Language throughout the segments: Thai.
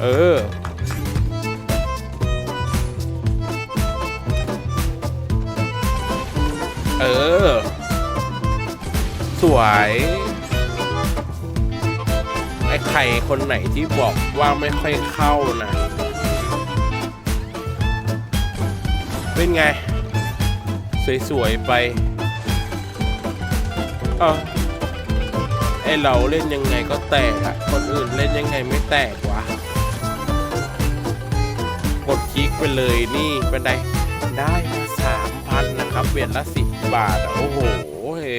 เออ เออ สวย ไอ้ใครคนไหนที่บอกว่าไม่ค่อยเข้านะ เป็นไง สวย ๆ ไปเอ้าไอเราเล่นยังไงก็แตกอะคนอื่นเล่นยังไงไม่แตกวะ ดคลิกไปเลยนี่เป็นไดได้มาสามพันนะครับเวียนละสิบบาทอโอ้โหเฮ้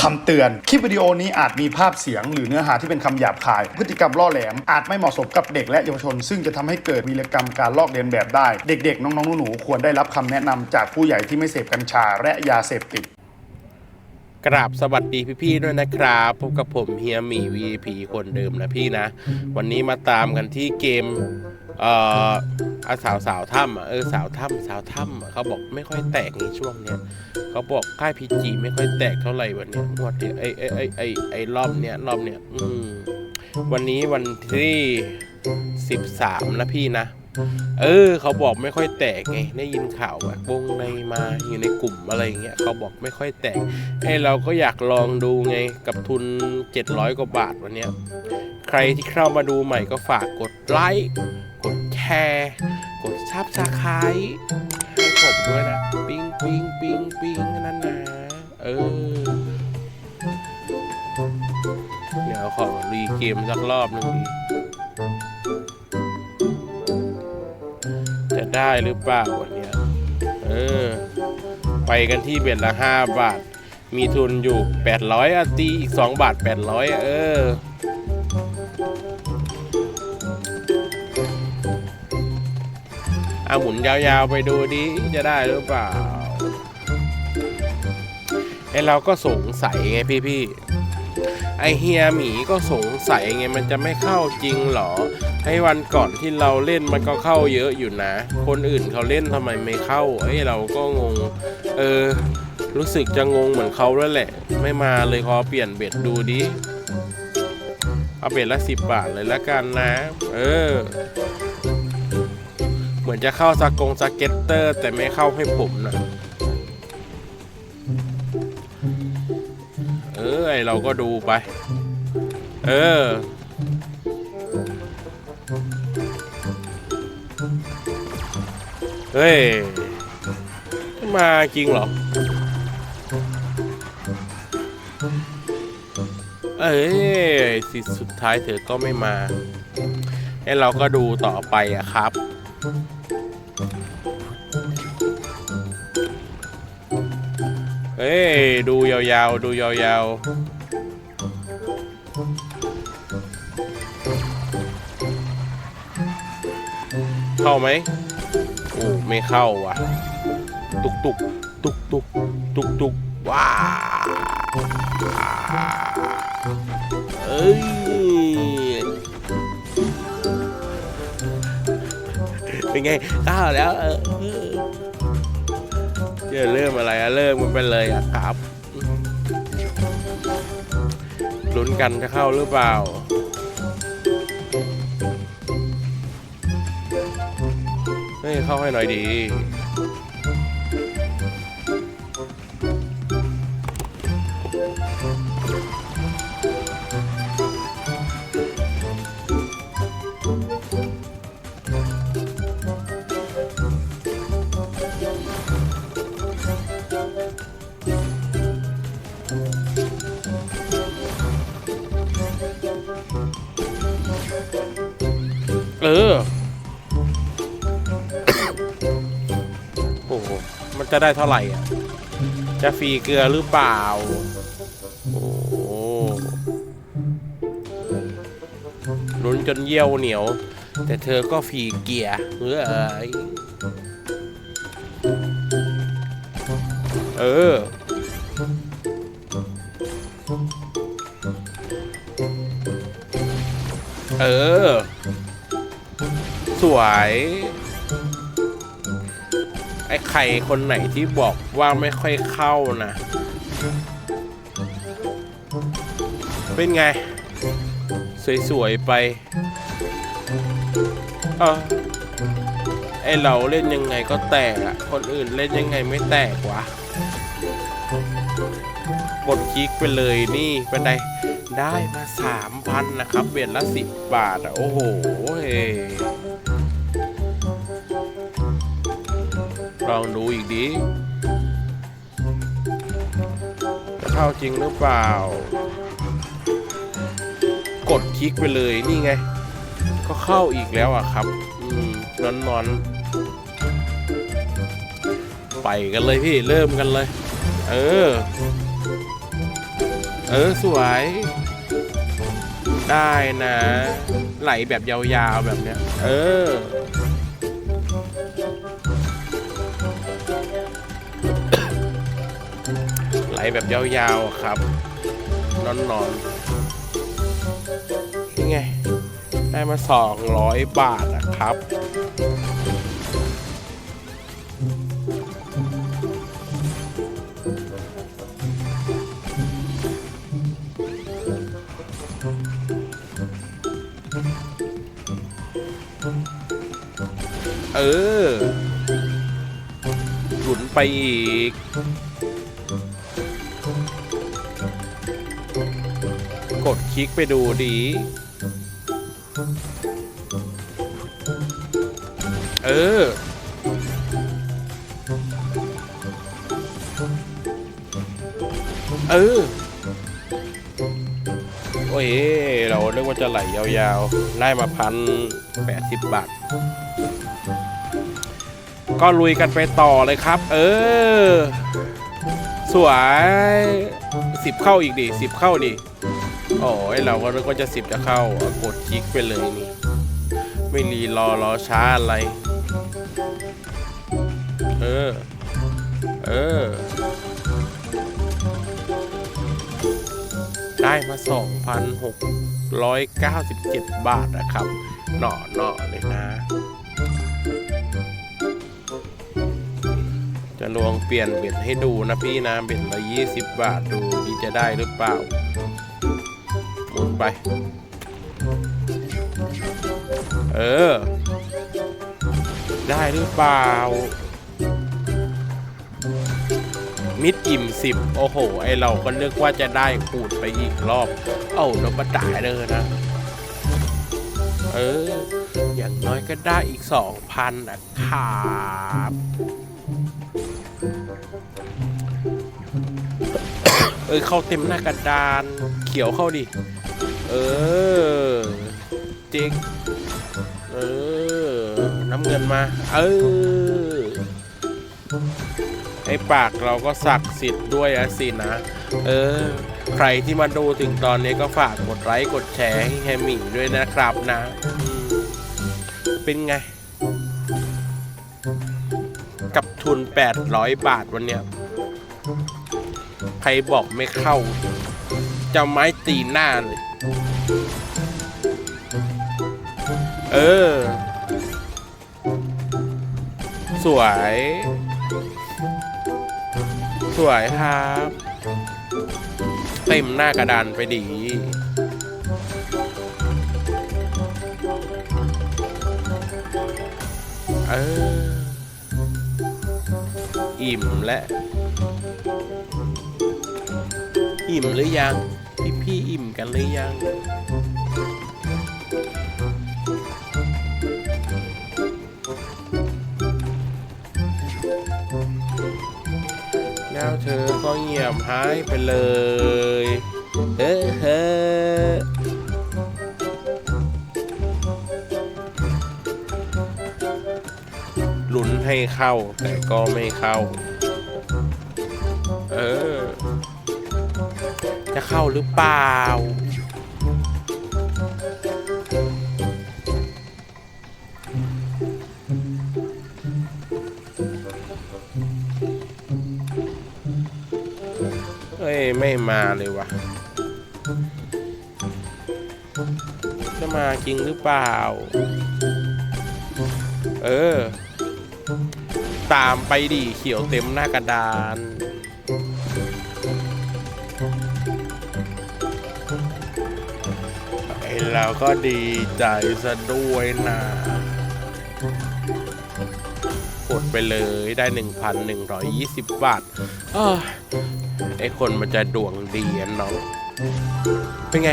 คำเตือน คลิปวิดีโอนี้อาจมีภาพเสียง หรือเนื้อหาที่เป็นคำหยาบคาย พฤติกรรมล่อแหลม อาจไม่เหมาะสมกับเด็กและเยาวชน ซึ่งจะทำให้เกิดวีรกรรมการลอกเลียนแบบได้ เด็กๆ น้องๆ หนูๆ ควรได้รับคำแนะนำจากผู้ใหญ่ที่ไม่เสพกัญชาและยาเสพติด กราบสวัสดีพี่ๆด้วยนะครับพบกับผมเฮียหมี VIP คนเดิมนะพี่นะ วันนี้มาตามกันที่เกมเอ่ออาสาวสาวถ้ำอะเออสาวถ้ำสาวถ้ำเขาบอกไม่ค่อยแตกในช่วงเนี้ยเขาบอกค่ายพีจีไม่ค่อยแตกเท่าไหร่วันเนี้ยงวดเดียวไอไอไอไอไอรอบเนี้ยรอบเนี้ยอืมวันนี้วันที่สิบสามนะพี่นะ เออ เขาบอกไม่ค่อยแตกไงได้ยินข่าวแบบวงในมาอยู่ในกลุ่มอะไรอย่างเงี้ยเขาบอกไม่ค่อยแตกไอเราก็อยากลองดูไงกับทุน 700 กว่าบาทวันเนี้ยใครที่เข้ามาดูใหม่ก็ฝากกดไลค์กดแชร์กดซับสไครต์ให้ผมด้วยนะปิ้งปิ้งปิ้งปิ้งนั่นนะเออเดี๋ยวขอรีเกมสักรอบหนึ่งดี ได้หรือเปล่าวันเนี้ยเออ ไปกันที่เบ็ดละห้าบาท มีทุนอยู่800อะตีอีก2บาท800อะเออเอาหมุนยาวๆไปดูดิจะได้หรือเปล่าไอเราก็สงสัยไงพี่ๆไอเฮียหมีก็สงสัยไงมันจะไม่เข้าจริงเหรอ ให้วันก่อนที่เราเล่นมันก็เข้าเยอะอยู่นะ คนอื่นเขาเล่นทำไมไม่เข้าเอ้เราก็งง เออ รู้สึกจะงงเหมือนเขาแล้วแหละ ไม่มาเลยขอเปลี่ยนเบ็ดดูดิ เอาเบ็ดละสิบบาทเลยละกันนะ เออ เหมือนจะเข้าสกงสเก็ตเตอร์ แต่ไม่เข้าให้ผมนะเออไอเราก็ดูไป เออ เฮ้ย มาจริงเหรอ เอ้ยสิสุดท้ายเธอก็ไม่มา ให้เราก็ดูต่อไปอะครับ เฮ้ย ดูยาวๆ ดูยาวๆเข้าไหม ไม่เข้าว่ะตุกตุกตุกตุกตุกตุกว้าเอ้ยเป็นไงเข้าวแล้วเออเดี๋ยวเริ่มอะไรอะเริ่มมันไปเลยอะครับลุ้นกันจะเข้าหรือเปล่า เฮ้ยเข้าให้หน่อยดี จะได้เท่าไหร่อะจะฟรีเกลือหรือเปล่า โอ้ลุ้นจนเยี่ยวเหนียว แต่เธอก็ฟรีเกียร์เฮ้ยเออเออ สวย ไอ้ใครคนไหนที่บอกว่าไม่ค่อยเข้านะ เป็นไง สวย ๆ ไป เออไอเราเล่นยังไงก็แตกอะคนอื่นเล่นยังไงไม่แตกวะกดคลิกไปเลยนี่เป็นไงได้มาสามพันนะครับเบียดละสิบบาทอะโอ้โหเฮ้ องดูอีกดิจะเข้าจริงหรือเปล่า กดคลิกไปเลยนี่ไง ก็เข้าอีกแล้วอะครับนอนนอนไปกันเลยพี่เริ่มกันเลย เออ เออสวย ได้นะ ไหลแบบยาวๆแบบเนี้ย เออ แบบยาวๆครับนอนๆนี่ไง ได้มาสองร้อยบาทอะครับ เออหลุนไปอีก ลิกไปดูดี เออ เออ โอ้ย เราเรียกว่าจะไหลยาวๆ ได้มาพันแปดสิบบาท ก็ลุยกันไปต่อเลยครับ เออ สวยสิบเข้าอีกดิสิบเข้าดิ โอ้ยเราก็นึกว่าจะสิบจะเข้ากดคลิกไปเลยนี่ไม่รีรอรอช้าอะไร เออ เออ ได้มา 2,697 บาทนะครับหน่อหน่อเลยนะ จะลองเปลี่ยนเบ็ดให้ดูนะพี่นะ เบ็ดละ 20 บาทดูดีจะได้หรือเปล่า ไป เออ ได้หรือเปล่า มิดอิ่มสิบโอ้โห ไอเราก็นึกว่าจะได้ขูดไปอีกรอบ เอ้านบดายเลยนะ เออ อย่างน้อยก็ได้อีกสองพันนะครับเออเข้าเต็มหน้ากระดาน เขียวเข้าดิ เออเจ๊กเออ น้ำเงินมา เออ ไอปากเราก็ศักสิทธิ์ด้วยอะสินะ เออ ใครที่มาดูถึงตอนนี้ก็ฝากกดไลค์กดแชร์ให้แฮมมี่ด้วยนะครับนะ เป็นไง กับทุน 800 บาทวันเนี้ย ใครบอกไม่เข้า จะไม้ตีหน้าเลย เออ สวย สวยครับ เต็มหน้ากระดานไปดีเออ อิ่มและ อิ่มหรือยัง กันหรือยัง แล้วเธอก็เงียบหายไปเลย เฮ้อเฮ้อลุ้นให้เข้าแต่ก็ไม่เข้า เออจะ เข้าหรือเปล่าเฮ้ย ไม่มาเลยวะจะมาจริงหรือเปล่า เออ ตามไปดิเขียวเต็มหน้ากระดาน ไอเราก็ดีใจซะด้วยนะกดไปเลยได้ 1,120 บาทอ้ยไอคนมันจะดวงดีอะเนาะเป็นไง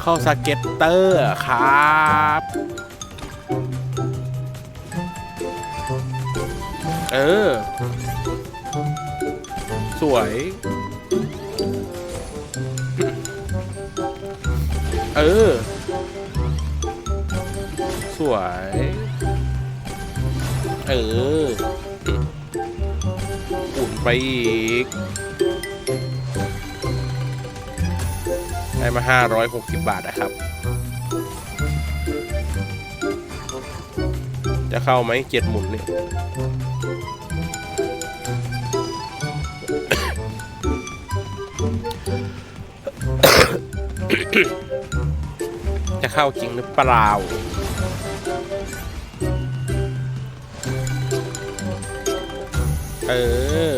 เข้าสเก็ตเตอร์ครับเออ สวย เออ สวย เอออุ่นไปอีก ได้มา 560 บาทนะครับ จะเข้าไหมเกียรหมุนเนี่ยจะเข้าจริงหรือเปล่า เออ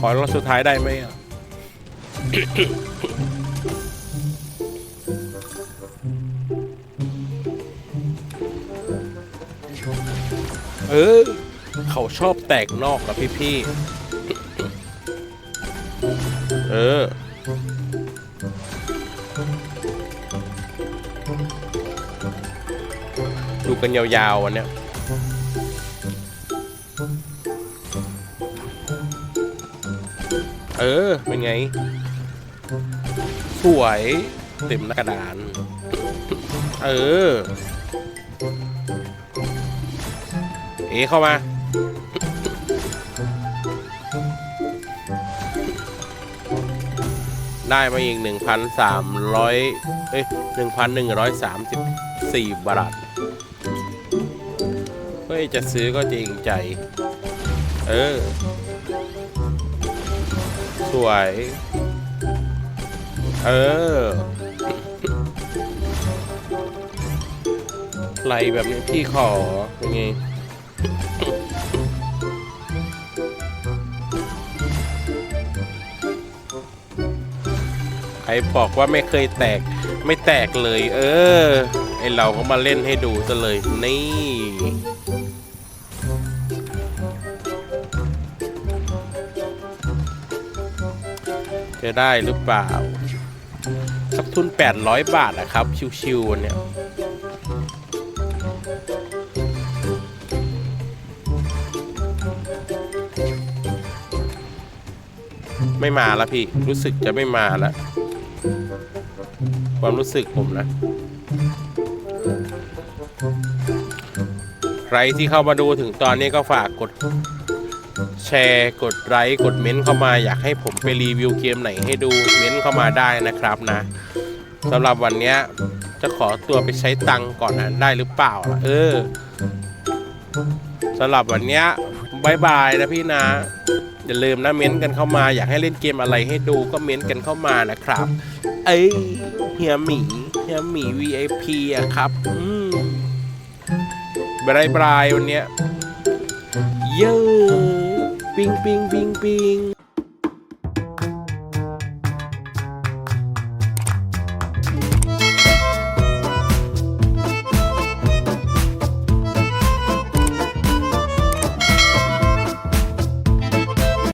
ขอรอบสุดท้ายได้ไหมอะเออ เขาชอบแตกนอกกับพี่ ๆ เออ กันยาวๆวันเนี้ยเออ เป็นไง สวยเต็มหน้ากระดาน เออ เอเข้ามา ได้มาอีก 1,300 เอ้ย 1,134 บาท ยจะซื้อก็จริงใจ เออ สวย เออไหลแบบนี้พี่ขอเป็นไงใครบอกว่าไม่เคยแตกไม่แตกเลย เออ ไอเราก็มาเล่นให้ดูซะเลยนี่ จะได้หรือเปล่าสักทุน 800 บาทนะครับ ชิวๆวันเนี่ยไม่มาแล้วพี่ รู้สึกจะไม่มาแล้ว ความรู้สึกผมนะ ใครที่เข้ามาดูถึงตอนนี้ก็ฝากกด แชร์กดไลค์กดเม้นต์เข้ามาอยากให้ผม ไปรีวิวเกมไหนให้ดูเม้นเข้ามาได้นะครับนะสำหรับวันนี้จะขอตัวไปใช้ตังก่อนนะได้หรือเปล่า เออสำหรับวันนี้บายบายนะพี่นะอย่าลืมนะเม้นกันเข้ามาอยากให้เล่นเกมอะไรให้ดูก็เม้นกันเข้ามานะครับ เอ้ยเฮียหมีเฮียหมี VIP อะครับอืมบายบายวันเนี้ยเยอะปิงปิงปิงปิง